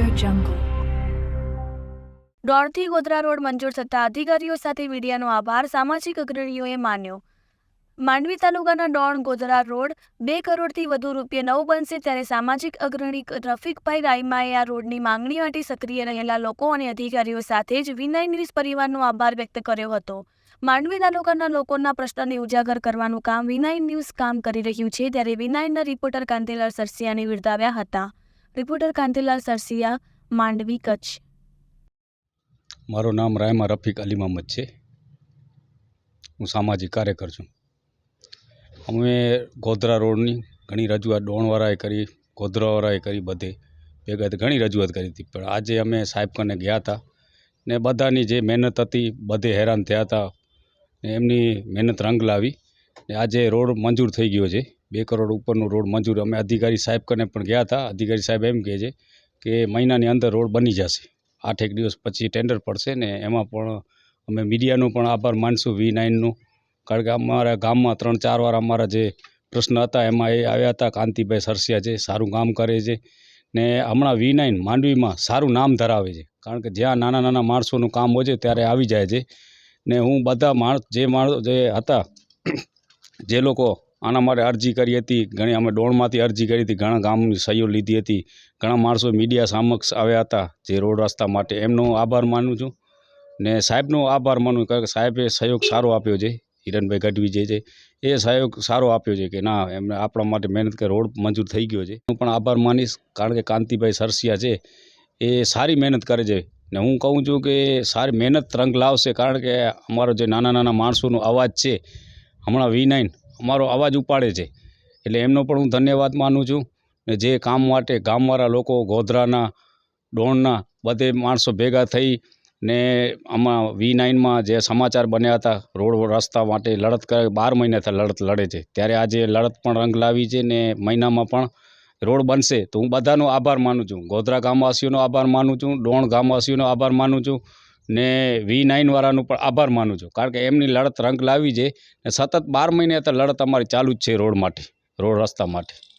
jungle. દોડથી Godhra road મંજૂર થતા અધિકારીઓ સાથે મીડિયાનો આભાર, સામાજિક અગ્રણીઓએ માન્યો. માંડવી તાલુકાના ડોણ ગોધરા રોડ બે કરોડથી વધુ રૂપિયા નવ બનશે ત્યારે સામાજિક અગ્રણી રફીકભાઈ રાઈમાએ આ રોડની માંગણી માટે સક્રિય રહેલા લોકો અને અધિકારીઓ સાથે જ વિનય ન્યૂઝ પરિવારનો આભાર વ્યક્ત કર્યો હતો. માંડવી તાલુકાના લોકોના પ્રશ્નને ઉજાગર કરવાનું કામ વિનાય ન્યૂઝ કામ કરી રહ્યું છે, ત્યારે વિનાયના રિપોર્ટર કાંતિલાલ સરસિયાને બિરદાવ્યા હતા. રિપોર્ટર કાંતિલાલ સરસિયા, માંડવી, કચ્છ. મારું નામ રાયમા રફીક અલી મહમદ છે. હું સામાજિક કાર્યકર છું. અમે ગોધરા રોડની ઘણી રજૂઆત ડોણવાળાએ કરી, ગોધરાવાળાએ કરી બધે. ભેગા ઘણી રજૂઆત કરી હતી. પણ આજે અમે સાહેબ કને ગયા હતા ને બધાની જે મહેનત હતી બધે હેરાન થયા હતા ને એમની મહેનત રંગ લાવી ને આજે રોડ મંજૂર થઈ ગયો છે. બે કરોડ ઉપરનો રોડ મંજૂર. અમે અધિકારી સાહેબ કને પણ ગયા હતા. અધિકારી સાહેબ એમ કહે છે કે મહિનાની અંદર રોડ બની જશે. આઠેક દિવસ પછી ટેન્ડર પડશે ને એમાં પણ અમે મીડિયાનો પણ આભાર માનશું વી નાઇનનું કારણ કે અમારા ગામમાં ત્રણ ચાર વાર અમારા જે પ્રશ્ન હતા એમાં એ આવ્યા હતા, કાંતિભાઈ સરસિયા છે, સારું કામ કરે છે. ને હમણાં વી નાઇન માંડવીમાં સારું નામ ધરાવે છે. કારણ કે જ્યાં નાના નાના માણસોનું કામ હોય છે ત્યારે આવી જાય છે. ને હું બધા માણસ, જે માણસો જે હતા, જે લોકો આના માટે અરજી કરી હતી. ઘણી અમે ડોણમાંથી અરજી કરી હતી. ઘણા ગામની સહીઓ લીધી હતી. ઘણા માણસો મીડિયા સમક્ષ આવ્યા હતા જે રોડ રસ્તા માટે. એમનો આભાર માનું છું. ને સાહેબનો આભાર માનું કારણ કે સાહેબે સહયોગ સારો આપ્યો છે. હિરણભાઈ ગઢવી જે છે, એ સહયોગ સારો આપ્યો છે કે ના, એમને આપણા માટે મહેનત કે રોડ મંજૂર થઈ ગયો છે. હું પણ આભાર માનીશ. કારણ કે કાંતિભાઈ સરસિયા છે, એ સારી મહેનત કરે છે. ને હું કહું છું કે સારી મહેનત રંગ લાવશે. કારણ કે અમારો જે નાના નાના માણસોનો અવાજ છે, હમણાં વી નાઇન અમારો અવાજ ઉપાડે છે. એટલે એમનો પણ હું ધન્યવાદ માનું છું ને જે કામ માટે ગામવાળા લોકો, ગોધરાના, ડોણના બધે માણસો ભેગા થઈ ને આમાં વી નાઇનમાં જે સમાચાર બન્યા હતા, રોડ રસ્તા માટે લડત કરે, બાર મહિનાથી લડત લડે છે. ત્યારે આજે લડત પણ રંગ લાવી છે ને મહિનામાં પણ રોડ બનશે. તો હું બધાનો આભાર માનું છું. ગોધરા ગામવાસીઓનો આભાર માનું છું, ડોણ ગામવાસીઓનો આભાર માનું છું. ને વી નાઇનવાળાનું પણ આભાર માનું છું. કારણ કે એમની લડત રંગ લાવી છે ને સતત બાર મહિને તો લડત અમારી ચાલુ જ છે રોડ માટે, રોડ રસ્તા માટે.